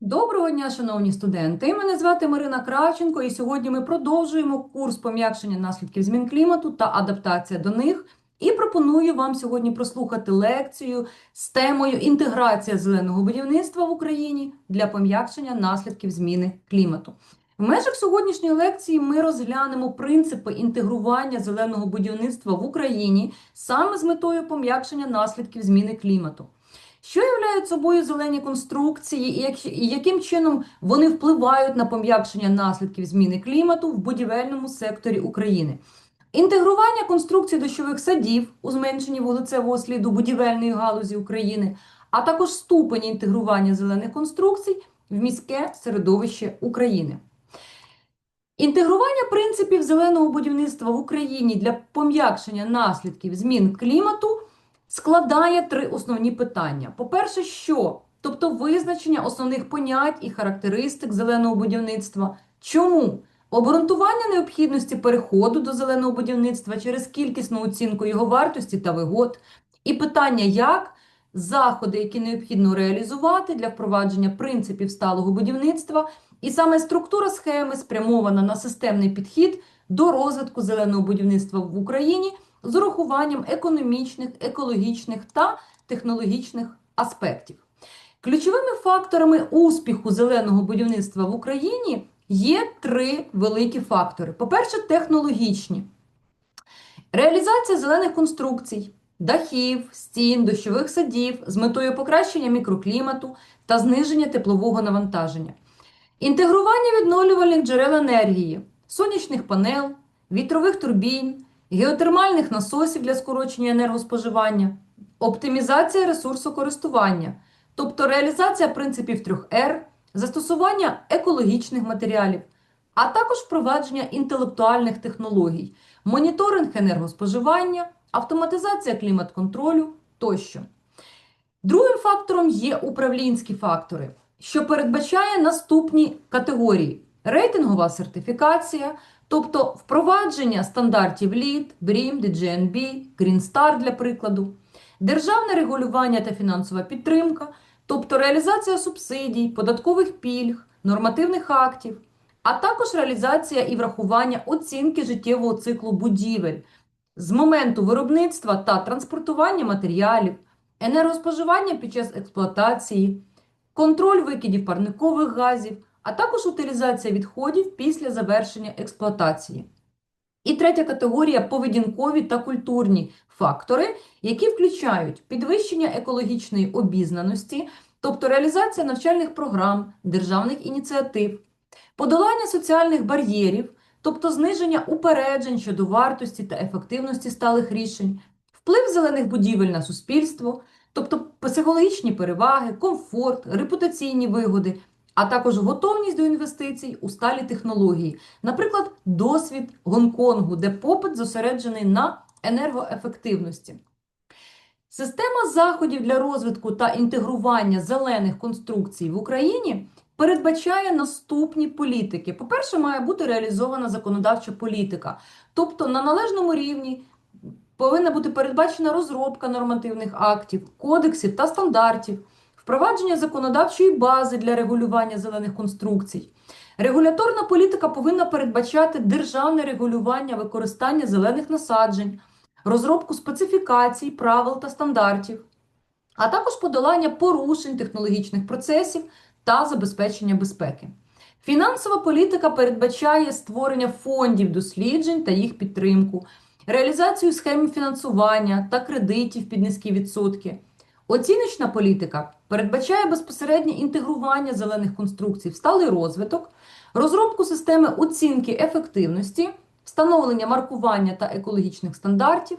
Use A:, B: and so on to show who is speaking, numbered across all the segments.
A: Доброго дня, шановні студенти! Мене звати Марина Кравченко, і сьогодні ми продовжуємо курс пом'якшення наслідків змін клімату та адаптація до них. І пропоную вам сьогодні прослухати лекцію з темою Інтеграція зеленого будівництва в Україні для пом'якшення наслідків зміни клімату. В межах сьогоднішньої лекції ми розглянемо принципи інтегрування зеленого будівництва в Україні саме з метою пом'якшення наслідків зміни клімату. Що являють собою зелені конструкції і яким чином вони впливають на пом'якшення наслідків зміни клімату в будівельному секторі України? Інтегрування конструкцій дощових садів у зменшенні вуглецевого сліду будівельної галузі України, а також ступень інтегрування зелених конструкцій в міське середовище України. Інтегрування принципів зеленого будівництва в Україні для пом'якшення наслідків змін клімату складає три основні питання. По-перше, що? Тобто визначення основних понять і характеристик зеленого будівництва. Чому? Обґрунтування необхідності переходу до зеленого будівництва через кількісну оцінку його вартості та вигод. І питання, як заходи, які необхідно реалізувати для впровадження принципів сталого будівництва, і саме структура схеми спрямована на системний підхід до розвитку зеленого будівництва в Україні з урахуванням економічних, екологічних та технологічних аспектів. Ключовими факторами успіху зеленого будівництва в Україні є три великі фактори. По-перше, технологічні. Реалізація зелених конструкцій, дахів, стін, дощових садів з метою покращення мікроклімату та зниження теплового навантаження. Інтегрування відновлювальних джерел енергії, сонячних панел, вітрових турбін, геотермальних насосів для скорочення енергоспоживання, оптимізація ресурсокористування, тобто реалізація принципів 3R, застосування екологічних матеріалів, а також впровадження інтелектуальних технологій, моніторинг енергоспоживання, автоматизація клімат-контролю тощо. Другим фактором є управлінські фактори, що передбачає наступні категорії: рейтингова сертифікація, тобто впровадження стандартів LEED, BREEAM, DGNB, Green Star для прикладу, державне регулювання та фінансова підтримка, тобто реалізація субсидій, податкових пільг, нормативних актів, а також реалізація і врахування оцінки життєвого циклу будівель з моменту виробництва та транспортування матеріалів, енергоспоживання під час експлуатації, контроль викидів парникових газів, а також утилізація відходів після завершення експлуатації. І третя категорія поведінкові та культурні фактори, які включають підвищення екологічної обізнаності, тобто реалізація навчальних програм, державних ініціатив, подолання соціальних бар'єрів, тобто зниження упереджень щодо вартості та ефективності сталих рішень, вплив зелених будівель на суспільство, тобто психологічні переваги, комфорт, репутаційні вигоди, а також готовність до інвестицій у сталі технології, наприклад, досвід Гонконгу, де попит зосереджений на енергоефективності. Система заходів для розвитку та інтегрування зелених конструкцій в Україні передбачає наступні політики. По-перше, має бути реалізована законодавча політика, тобто на належному рівні повинна бути передбачена розробка нормативних актів, кодексів та стандартів, впровадження законодавчої бази для регулювання зелених конструкцій. Регуляторна політика повинна передбачати державне регулювання використання зелених насаджень, розробку специфікацій, правил та стандартів, а також подолання порушень технологічних процесів та забезпечення безпеки. Фінансова політика передбачає створення фондів досліджень та їх підтримку, реалізацію схем фінансування та кредитів під низькі відсотки. Оціночна політика передбачає безпосереднє інтегрування зелених конструкцій в сталий розвиток, розробку системи оцінки ефективності, встановлення маркування та екологічних стандартів.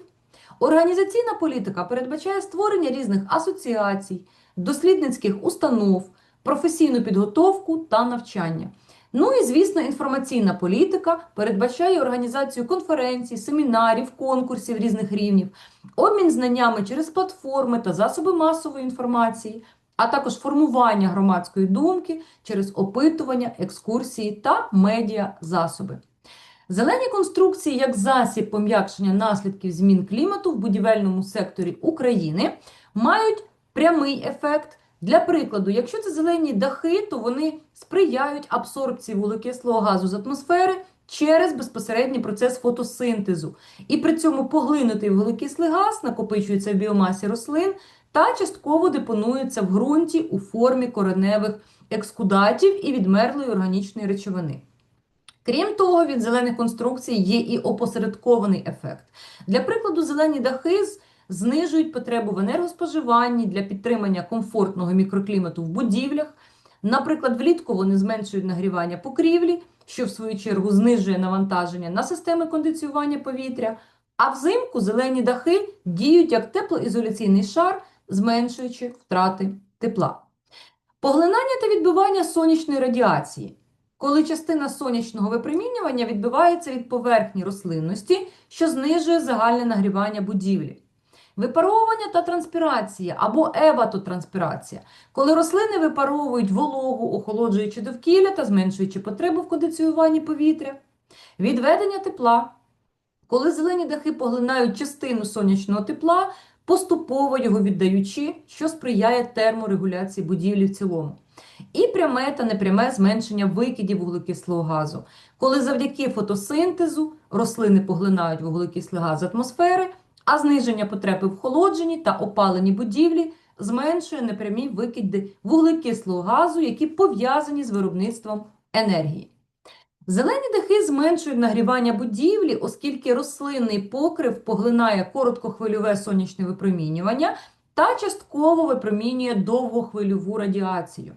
A: Організаційна політика передбачає створення різних асоціацій, дослідницьких установ, професійну підготовку та навчання. Ну і, звісно, інформаційна політика передбачає організацію конференцій, семінарів, конкурсів різних рівнів, обмін знаннями через платформи та засоби масової інформації, а також формування громадської думки через опитування, екскурсії та медіа-засоби. Зелені конструкції як засіб пом'якшення наслідків змін клімату в будівельному секторі України мають прямий ефект Для прикладу, якщо це зелені дахи, то вони сприяють абсорбції вуглекислого газу з атмосфери через безпосередній процес фотосинтезу. І при цьому поглинутий вуглекислий газ накопичується в біомасі рослин та частково депонується в ґрунті у формі кореневих екскудатів і відмерлої органічної речовини. Крім того, від зелених конструкцій є і опосередкований ефект. Для прикладу, зелені дахи з- знижують потребу в енергоспоживанні для підтримання комфортного мікроклімату в будівлях. Наприклад, влітку вони зменшують нагрівання покрівлі, що в свою чергу знижує навантаження на системи кондиціювання повітря. А взимку зелені дахи діють як теплоізоляційний шар, зменшуючи втрати тепла. Поглинання та відбивання сонячної радіації. Коли частина сонячного випромінювання відбивається від поверхні рослинності, що знижує загальне нагрівання будівлі. Випаровування та транспірація або еватотранспірація, коли рослини випаровують вологу, охолоджуючи довкілля та зменшуючи потребу в кондиціюванні повітря. Відведення тепла, коли зелені дахи поглинають частину сонячного тепла, поступово його віддаючи, що сприяє терморегуляції будівлі в цілому. І пряме та непряме зменшення викидів вуглекислого газу, коли завдяки фотосинтезу рослини поглинають вуглекислий газ атмосфери, а зниження потреби в холодженні та опаленні будівлі зменшує непрямі викиди вуглекислого газу, які пов'язані з виробництвом енергії. Зелені дахи зменшують нагрівання будівлі, оскільки рослинний покрив поглинає короткохвильове сонячне випромінювання та частково випромінює довгохвильову радіацію.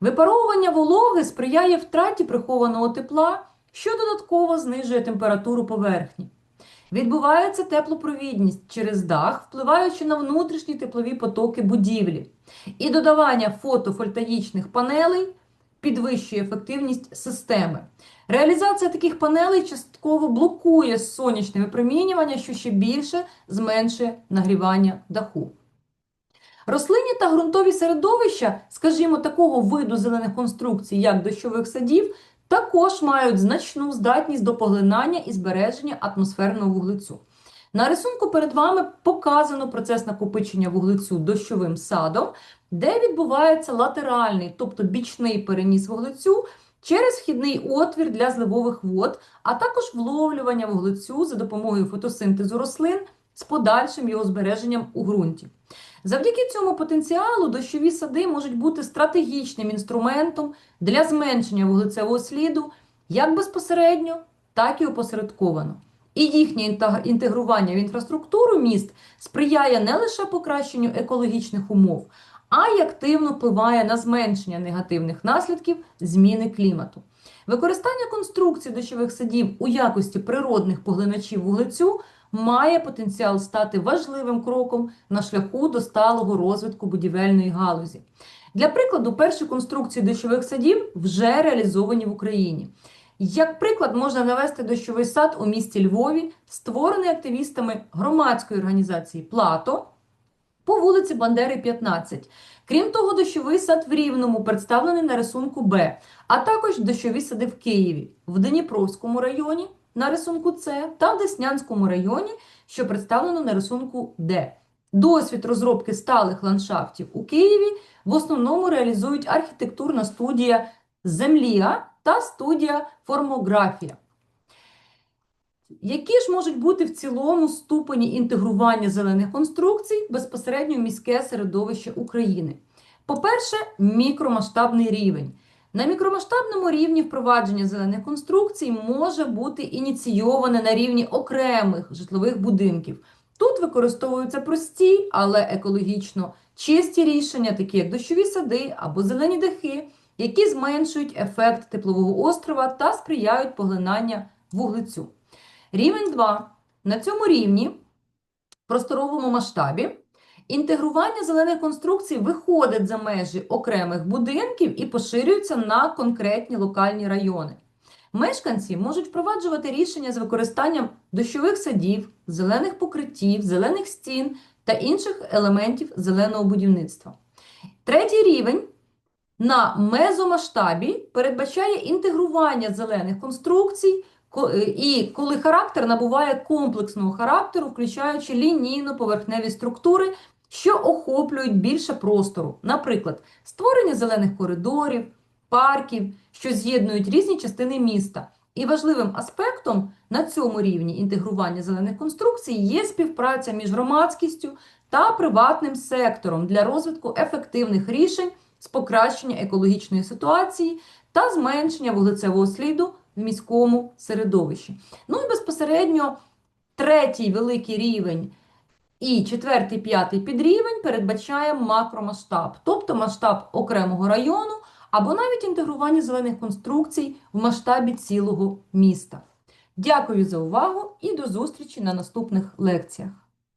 A: Випаровування вологи сприяє втраті прихованого тепла, що додатково знижує температуру поверхні. Відбувається теплопровідність через дах, впливаючи на внутрішні теплові потоки будівлі. І додавання фотовольтаїчних панелей підвищує ефективність системи. Реалізація таких панелей частково блокує сонячне випромінювання, що ще більше зменшує нагрівання даху. Рослинні та ґрунтові середовища, скажімо, такого виду зелених конструкцій, як дощових садів, також мають значну здатність до поглинання і збереження атмосферного вуглецю. На рисунку перед вами показано процес накопичення вуглецю дощовим садом, де відбувається латеральний, тобто бічний переніс вуглецю через вхідний отвір для зливових вод, а також вловлювання вуглецю за допомогою фотосинтезу рослин з подальшим його збереженням у ґрунті. Завдяки цьому потенціалу дощові сади можуть бути стратегічним інструментом для зменшення вуглецевого сліду як безпосередньо, так і опосередковано. І їхнє інтегрування в інфраструктуру міст сприяє не лише покращенню екологічних умов, а й активно впливає на зменшення негативних наслідків зміни клімату. Використання конструкцій дощових садів у якості природних поглиначів вуглецю має потенціал стати важливим кроком на шляху до сталого розвитку будівельної галузі. Для прикладу, перші конструкції дощових садів вже реалізовані в Україні. Як приклад можна навести дощовий сад у місті Львові, створений активістами громадської організації Плато по вулиці Бандери 15. Крім того, дощовий сад в Рівному представлений на рисунку Б, а також дощові сади в Києві, в Дніпровському районі на рисунку С та в Деснянському районі, що представлено на рисунку Д. Досвід розробки сталих ландшафтів у Києві в основному реалізують архітектурна студія Землія та студія Формографія. Які ж можуть бути в цілому ступені інтегрування зелених конструкцій безпосередньо в міське середовище України? По-перше, мікромасштабний рівень. На мікромасштабному рівні впровадження зелених конструкцій може бути ініційоване на рівні окремих житлових будинків. Тут використовуються прості, але екологічно чисті рішення, такі як дощові сади або зелені дахи, які зменшують ефект теплового острова та сприяють поглинання вуглецю. Рівень 2. На цьому рівні, в просторовому масштабі, інтегрування зелених конструкцій виходить за межі окремих будинків і поширюється на конкретні локальні райони. Мешканці можуть впроваджувати рішення з використанням дощових садів, зелених покриттів, зелених стін та інших елементів зеленого будівництва. Третій рівень на мезомасштабі передбачає інтегрування зелених конструкцій, е, і коли характер набуває комплексного характеру, включаючи лінійно-поверхневі структури, що охоплюють більше простору, наприклад, створення зелених коридорів, парків, що з'єднують різні частини міста. І важливим аспектом на цьому рівні інтегрування зелених конструкцій є співпраця між громадськістю та приватним сектором для розвитку ефективних рішень з покращення екологічної ситуації та зменшення вуглецевого сліду в міському середовищі. Ну і безпосередньо третій великий рівень і четвертий, п'ятий підрівень передбачає макромасштаб, тобто масштаб окремого району або навіть інтегрування зелених конструкцій в масштабі цілого міста. Дякую за увагу і до зустрічі на наступних лекціях.